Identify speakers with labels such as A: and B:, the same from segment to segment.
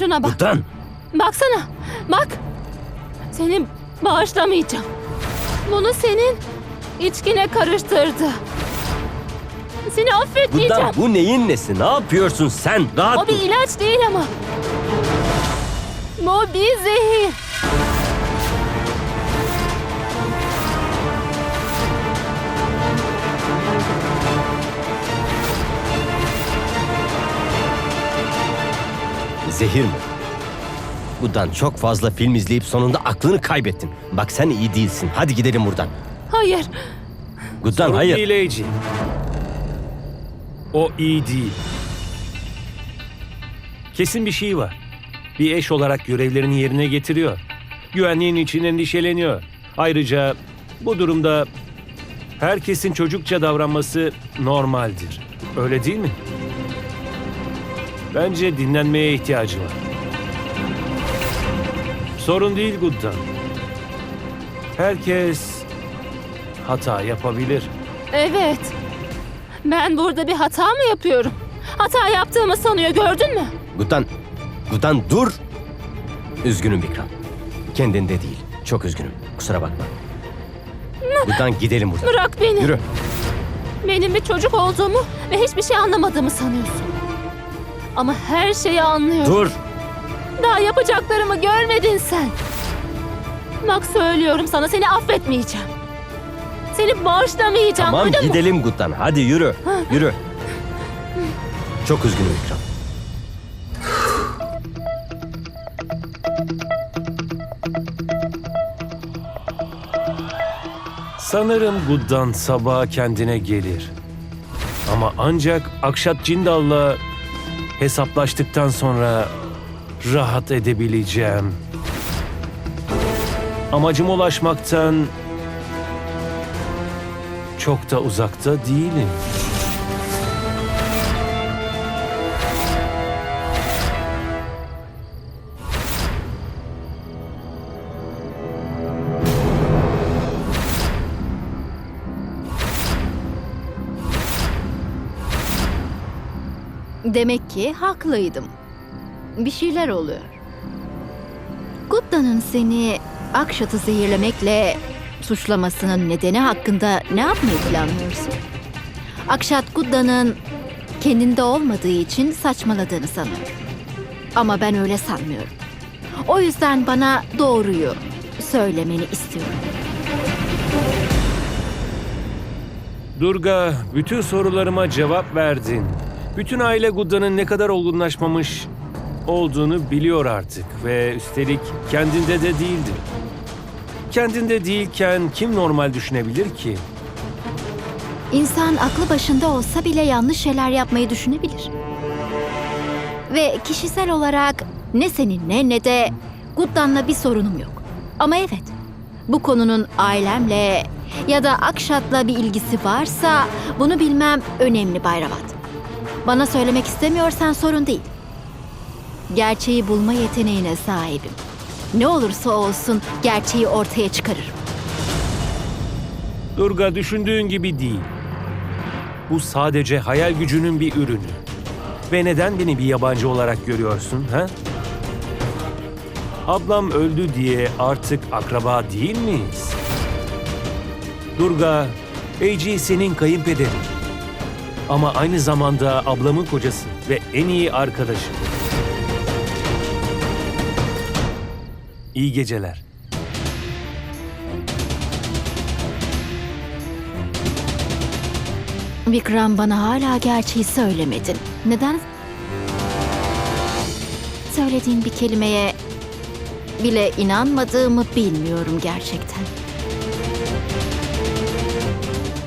A: şuna bak.
B: Guddan!
A: Baksana. Bak. Seni bağışlamayacağım. Bunu senin içkine karıştırdı. Seni affetmeyeceğim.
B: Guddan bu neyin nesi? Ne yapıyorsun sen? Rahat
A: O bir
B: dur.
A: ilaç değil ama. Bu bir zehir.
B: Zehir mi? Guddan çok fazla film izleyip sonunda aklını kaybettin. Bak sen iyi değilsin. Hadi gidelim buradan.
A: Hayır.
C: Sorun
B: hayır.
C: değil Eci. O iyi değil. Kesin bir şey var. Bir eş olarak görevlerini yerine getiriyor. Güvenliğin için endişeleniyor. Ayrıca bu durumda herkesin çocukça davranması normaldir. Öyle değil mi? Bence dinlenmeye ihtiyacı var. Sorun değil Guddan. Herkes hata yapabilir.
A: Evet. Ben burada bir hata mı yapıyorum? Hata yaptığımı sanıyor gördün mü?
B: Guddan, Guddan dur. Üzgünüm Vikram. Kendinde değil. Çok üzgünüm. Kusura bakma. Guddan gidelim buradan.
A: Bırak beni.
B: Yürü.
A: Benim bir çocuk olduğumu ve hiçbir şey anlamadığımı sanıyorsun. Ama her şeyi anlıyorum.
B: Dur.
A: Daha yapacaklarımı görmedin sen. Bak söylüyorum sana seni affetmeyeceğim. Seni bağışlamayacağım.
B: Tamam
A: duydun mu?
B: gidelim Guddan. Hadi yürü. Yürü. Çok üzgünüm Vikram.
C: Sanırım Guddan sabaha kendine gelir. Ama ancak Akşat Cindal'la hesaplaştıktan sonra rahat edebileceğim. Amacıma ulaşmaktan çok da uzakta değilim.
D: Demek ki haklıydım. Bir şeyler oluyor. Gutta'nın seni Akşat'ı zehirlemekle suçlamasının nedeni hakkında ne yapmayı planlıyorsun? Akşat Gutta'nın kendinde olmadığı için saçmaladığını sanıyor. Ama ben öyle sanmıyorum. O yüzden bana doğruyu söylemeni istiyorum.
C: Durga, bütün sorularıma cevap verdin. Bütün aile Gudda'nın ne kadar olgunlaşmamış olduğunu biliyor artık ve üstelik kendinde de değildi. Kendinde değilken kim normal düşünebilir ki?
D: İnsan aklı başında olsa bile yanlış şeyler yapmayı düşünebilir. Ve kişisel olarak ne seninle ne de Guddan'la bir sorunum yok. Ama evet, bu konunun ailemle ya da Akşat'la bir ilgisi varsa bunu bilmem önemli Bayravat. Bana söylemek istemiyorsan sorun değil. Gerçeği bulma yeteneğine sahibim. Ne olursa olsun gerçeği ortaya çıkarırım.
C: Durga düşündüğün gibi değil. Bu sadece hayal gücünün bir ürünü. Ve neden beni bir yabancı olarak görüyorsun, ha? Ablam öldü diye artık akraba değil miyiz? Durga, AJ senin kayınpederin. Ama aynı zamanda ablamın kocası ve en iyi arkadaşım. İyi geceler.
D: Vikram bana hala gerçeği söylemedin. Neden? Söylediğin bir kelimeye bile inanmadığımı bilmiyorum gerçekten.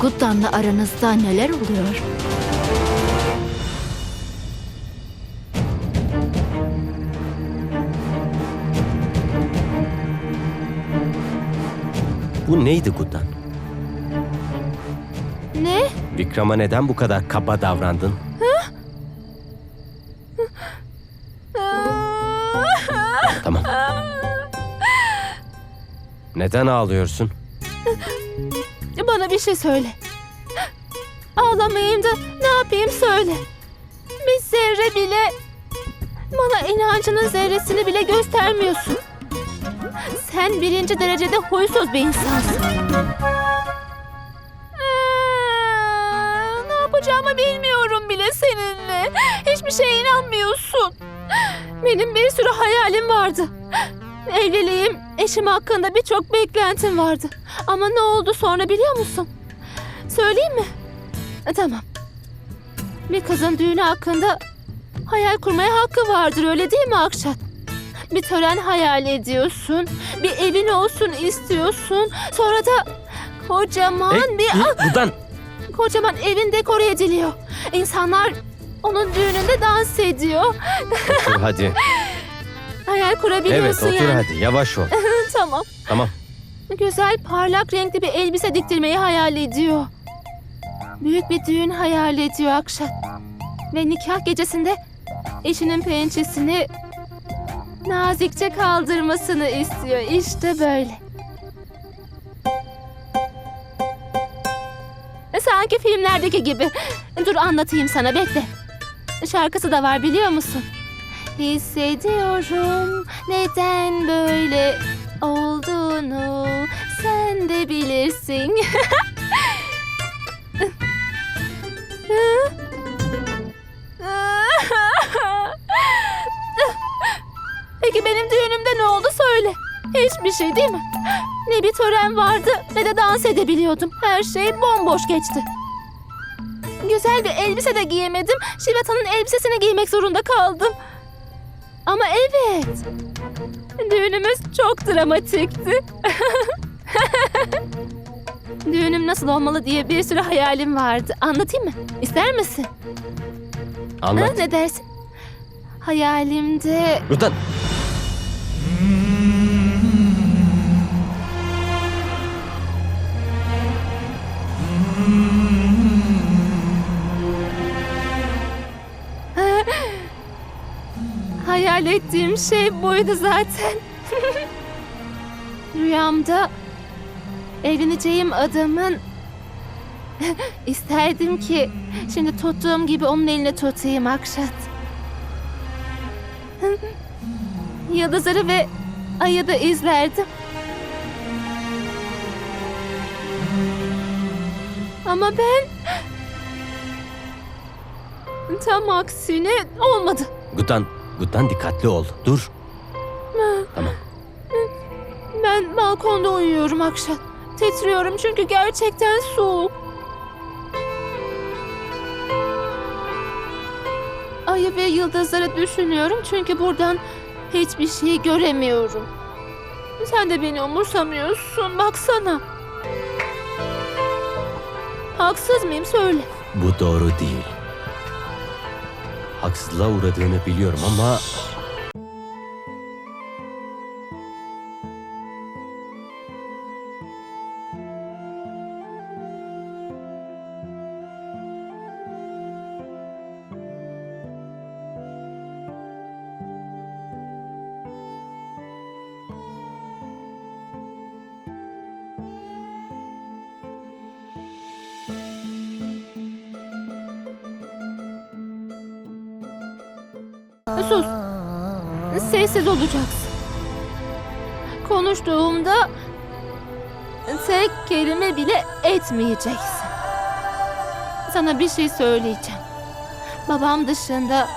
D: Guddan'la aranızda neler oluyor?
B: Bu neydi Guddan?
A: Ne?
B: Vikram'a neden bu kadar kaba davrandın? Tamam. Neden ağlıyorsun?
A: Bana bir şey söyle. Ağlamayayım da ne yapayım söyle. Bir zerre bile Bana inancının zerresini bile göstermiyorsun. Sen birinci derecede huysuz bir insansın. Ee, Ne yapacağımı bilmiyorum bile seninle. Hiçbir şeye inanmıyorsun. Benim bir sürü hayalim vardı. Evliliğim, eşim hakkında birçok beklentim vardı. Ama ne oldu sonra biliyor musun? Söyleyeyim mi? E, Tamam. Bir kızın düğünü hakkında hayal kurmaya hakkı vardır öyle değil mi Akşat? Bir tören hayal ediyorsun. Bir evin olsun istiyorsun. Sonra da kocaman
B: Hey,
A: bir
B: dur, Gudan.
A: kocaman evin dekore ediliyor. İnsanlar onun düğününde dans ediyor.
B: Otur hadi.
A: Hayal
B: Evet
A: kurabiliyorsun
B: otur
A: yani.
B: hadi. Yavaş ol.
A: tamam.
B: Tamam.
A: Güzel parlak renkli bir elbise diktirmeyi hayal ediyor. Büyük bir düğün hayal ediyor Akşat. Ve nikah gecesinde eşinin pençesini nazikçe kaldırmasını istiyor. İşte böyle. Sanki filmlerdeki gibi. Dur anlatayım sana bekle. Şarkısı da var biliyor musun? Hissediyorum neden böyle olduğunu sen de bilirsin. Hiçbir şey değil mi? Ne bir tören vardı ne de dans edebiliyordum. Her şey bomboş geçti. Güzel bir elbise de giyemedim. Şivata'nın elbisesini giymek zorunda kaldım. Ama evet. Düğünümüz çok dramatikti. Düğünüm nasıl olmalı diye bir sürü hayalim vardı. Anlatayım mı? İster misin? Ha,
B: Anlat.
A: ne dersin? Hayalimde
B: Gudan.
A: Hayal ettiğim şey buydu zaten. Rüyamda evleneceğim adamın isterdim ki şimdi tuttuğum gibi onun elini tutayım Akşat. Yıldızları ve ayı da izlerdim. Ama ben tam aksine olmadı.
B: Gudan. Gudan dikkatli ol. Dur. Tamam.
A: Ben balkonda uyuyorum akşam. Titriyorum çünkü gerçekten soğuk. Ayı ve yıldızları düşünüyorum çünkü buradan hiçbir şey göremiyorum. Sen de beni umursamıyorsun baksana. Haksız mıyım söyle.
B: Bu doğru değil. Haksızlığa uğradığını biliyorum ama...
A: tek kelime bile etmeyeceksin. Sana bir şey söyleyeceğim. Babam dışında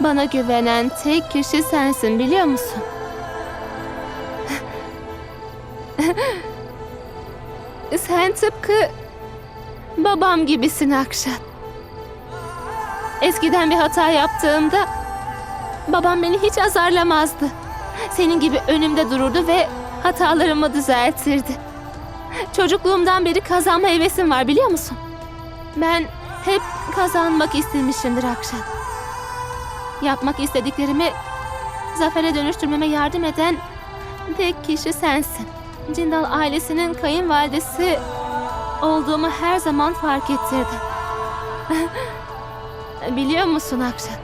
A: bana güvenen tek kişi sensin biliyor musun? Sen tıpkı babam gibisin Akşat. Eskiden bir hata yaptığımda babam beni hiç azarlamazdı. Senin gibi önümde dururdu ve hatalarımı düzeltirdi. Çocukluğumdan beri kazanma hevesim var biliyor musun? Ben hep kazanmak istemişimdir Akşat. Yapmak istediklerimi zafere dönüştürmeme yardım eden tek kişi sensin. Cindal ailesinin kayınvalidesi olduğumu her zaman fark ettirdin. Biliyor musun Akşat?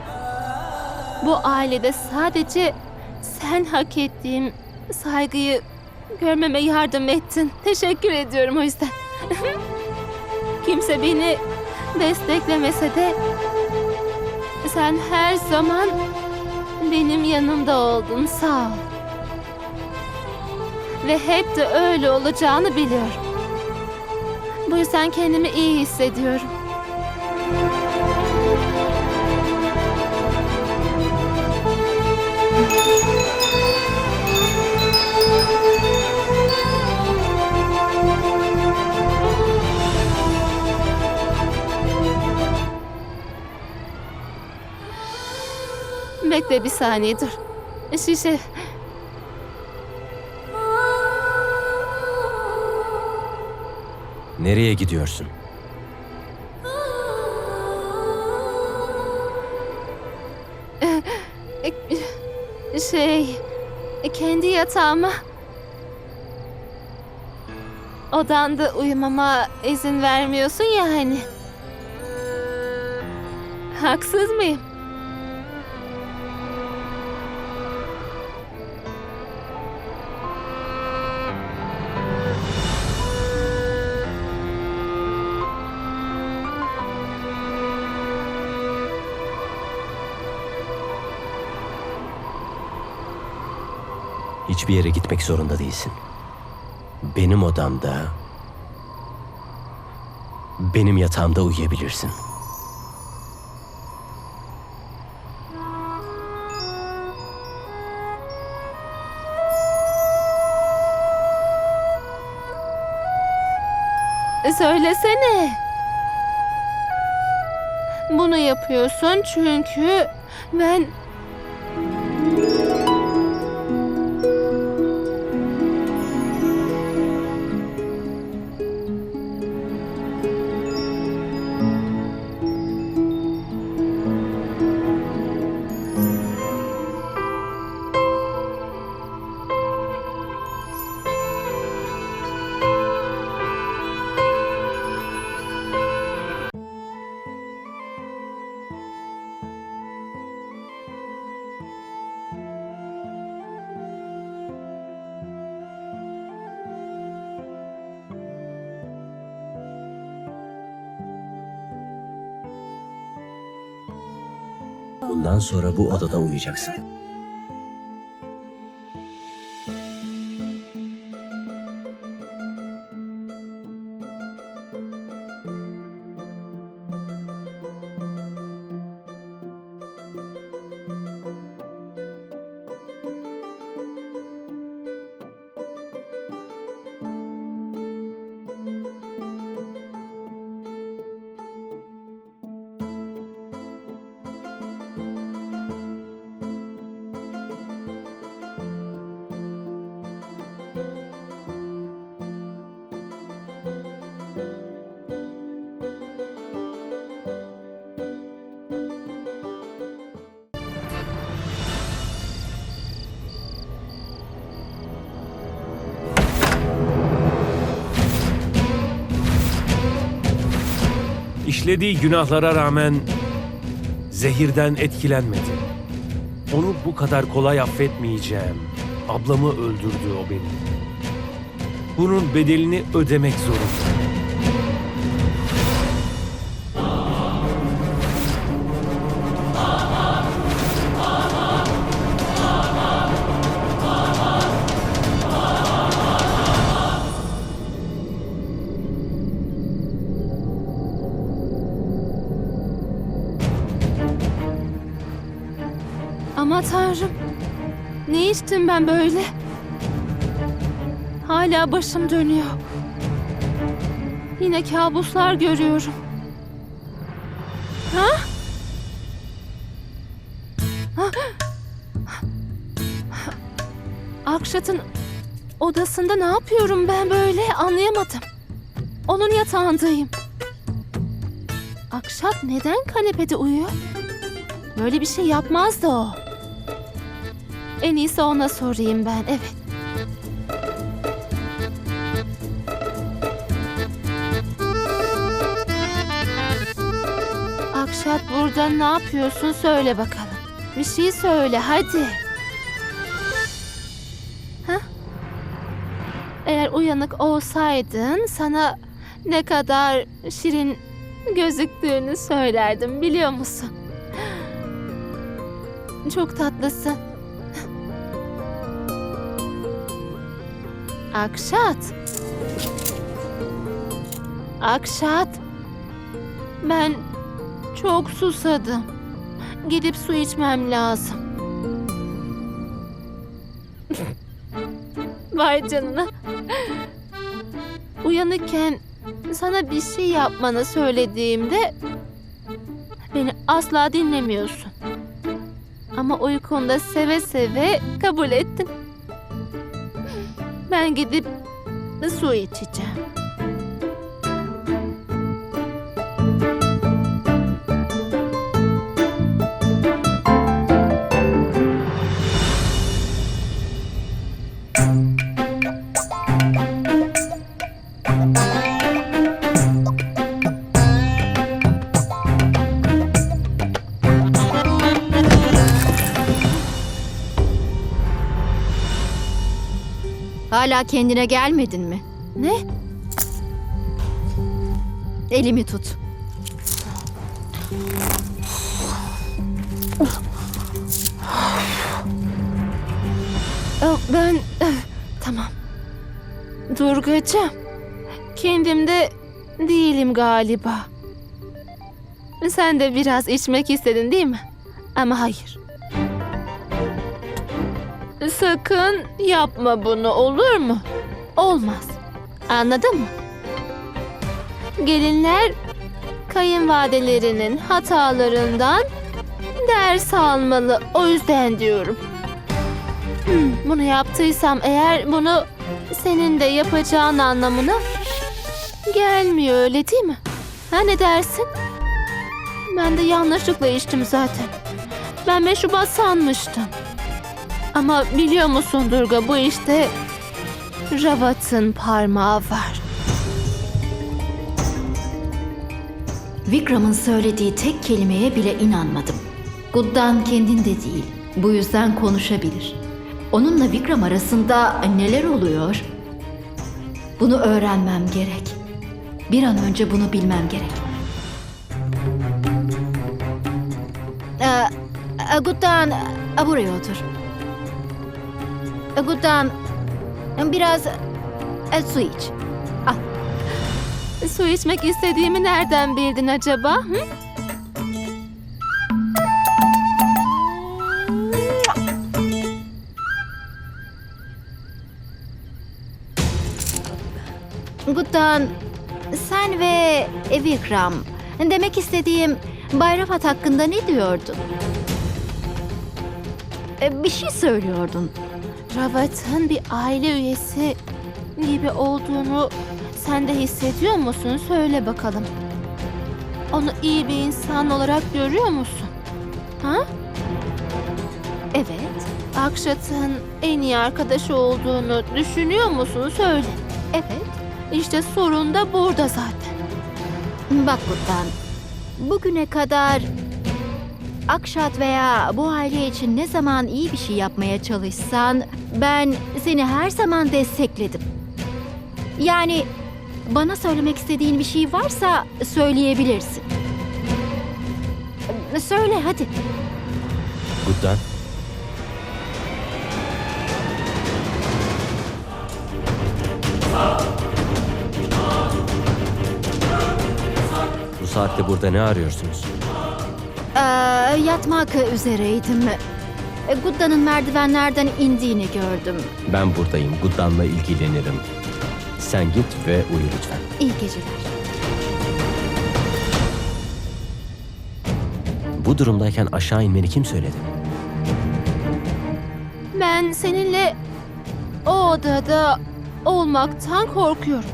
A: Bu ailede sadece sen hak ettiğim saygıyı görmeme yardım ettin. Teşekkür ediyorum o yüzden. Kimse beni desteklemese de sen her zaman Benim yanımda oldun sağ ol. Ve hep de öyle olacağını biliyorum. Bu yüzden kendimi iyi hissediyorum. Bekle bir saniye dur. Şişe.
B: Nereye gidiyorsun?
A: Şey, kendi yatağıma odanda uyumama izin vermiyorsun ya hani. Haksız mıyım?
B: Hiçbir yere gitmek zorunda değilsin. Benim odamda, benim yatağımda uyuyabilirsin.
A: Söylesene. Bunu yapıyorsun çünkü ben
B: Bundan sonra bu odada uyuyacaksın.
C: İşlediği günahlara rağmen zehirden etkilenmedi. Onu bu kadar kolay affetmeyeceğim. Ablamı öldürdü o beni. Bunun bedelini ödemek zorunda.
A: Ama tanrım ne içtim ben böyle? Hala başım dönüyor. Yine kabuslar görüyorum. Ha? Ha? Akşat'ın odasında ne yapıyorum ben böyle anlayamadım. Onun yatağındayım. Akşat neden kanepede uyuyor? Böyle bir şey yapmazdı o. En iyisi ona sorayım ben, evet. Akşat burada ne yapıyorsun söyle bakalım. Bir şey söyle hadi. Hah? Eğer uyanık olsaydın sana ne kadar şirin gözüktüğünü söylerdim biliyor musun? Çok tatlısın. Akşat. Akşat. Ben çok susadım. Gidip su içmem lazım. Vay canına. Uyanıkken sana bir şey yapmanı söylediğimde beni asla dinlemiyorsun. Ama uykunda seve seve kabul ettin. Ben gidip su içeceğim.
D: Hala kendine gelmedin mi?
A: Ne?
D: Elimi tut.
A: Aa, Ben... eh, Tamam. Durgacığım. Kendimde değilim galiba. Sen de biraz içmek istedin değil mi? Ama hayır. Sakın yapma bunu olur mu? Olmaz. Anladın mı? Gelinler kayınvalidelerinin hatalarından ders almalı. O yüzden diyorum. Hmm, Bunu yaptıysam eğer bunu senin de yapacağın anlamına gelmiyor öyle değil mi? Ha ne dersin? Ben de yanlışlıkla içtim zaten. Ben meşrubat sanmıştım. Ama biliyor musun Durga bu işte Ravat'ın parmağı var.
D: Vikram'ın söylediği tek kelimeye bile inanmadım. Guddan kendinde değil. Bu yüzden konuşabilir. Onunla Vikram arasında neler oluyor? Bunu öğrenmem gerek. Bir an önce bunu bilmem gerek. Ee, Guddan, buraya otur. Guddan, biraz e, su iç.
A: Su içmek istediğimi nereden bildin acaba? Hı?
D: Guddan, sen ve Vikram, demek istediğim Bayramat hakkında ne diyordun? E, Bir şey söylüyordun.
A: Ravat'ın bir aile üyesi gibi olduğunu sen de hissediyor musun? Söyle bakalım. Onu iyi bir insan olarak görüyor musun? Ha?
D: Evet.
A: Akşat'ın en iyi arkadaşı olduğunu düşünüyor musun? Söyle.
D: Evet.
A: İşte sorun da burada zaten.
D: Bak Guddan, bugüne kadar Akşat veya bu aile için ne zaman iyi bir şey yapmaya çalışsan ben seni her zaman destekledim. Yani bana söylemek istediğin bir şey varsa söyleyebilirsin. Söyle hadi.
B: Guddan. Bu saatte burada ne arıyorsunuz?
D: Ee, yatmak üzereydim. Ee, Gudda'nın merdivenlerden indiğini gördüm.
B: Ben buradayım. Guddan'la ilgilenirim. Sen git ve uyu lütfen.
D: İyi geceler.
B: Bu durumdayken aşağı inmeni kim söyledi?
A: Ben seninle o odada olmaktan korkuyorum.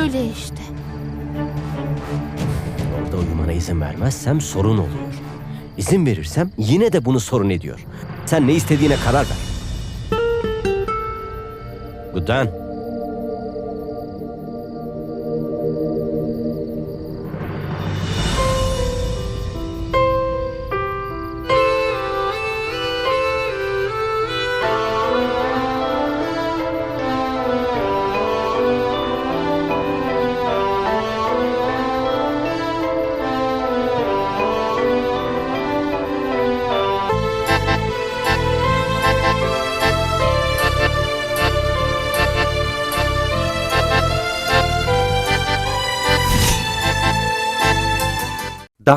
A: Öyle işte.
B: Orada uyumana izin vermezsem sorun oluyor. İzin verirsem yine de bunu sorun ediyor. Sen ne istediğine karar ver. Guddan.